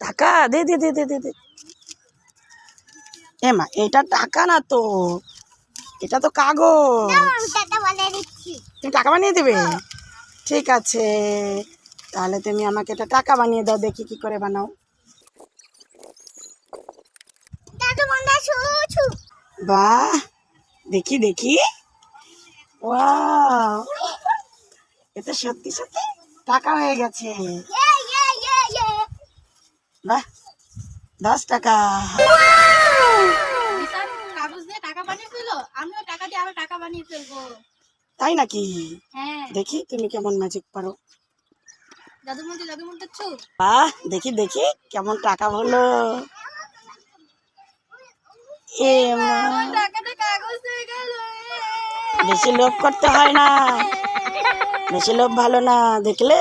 টাকা, দে দে দে দে দে দে। এমা এটা টাকা না তো। এটা তো কাগজ। তুমি টাকা বানিয়ে দেবে? ঠিক আছে। তাহলে তুমি আমাকে এটা টাকা বানিয়ে দাও, দেখি কি করে বানাও। বাহ, দেখি দেখি। এটা সত্যি সত্যি টাকা হয়ে গেছে বাহ দশ টাকা বিশাল কাগজ দিয়ে টাকা বানিয়ে ফেলো আমিও টাকা দিয়ে আরও টাকা। বানিয়ে ফেলব। তাই নাকি? হ্যাঁ। দেখি তুমি কেমন ম্যাজিক পারো। বাহ দেখি দেখি কেমন টাকা হলো। এ মা, টাকাটা কাগজ হয়ে গেল বেশি লোভ করতে হয় না। বেশি লোভ ভালো না দেখলে?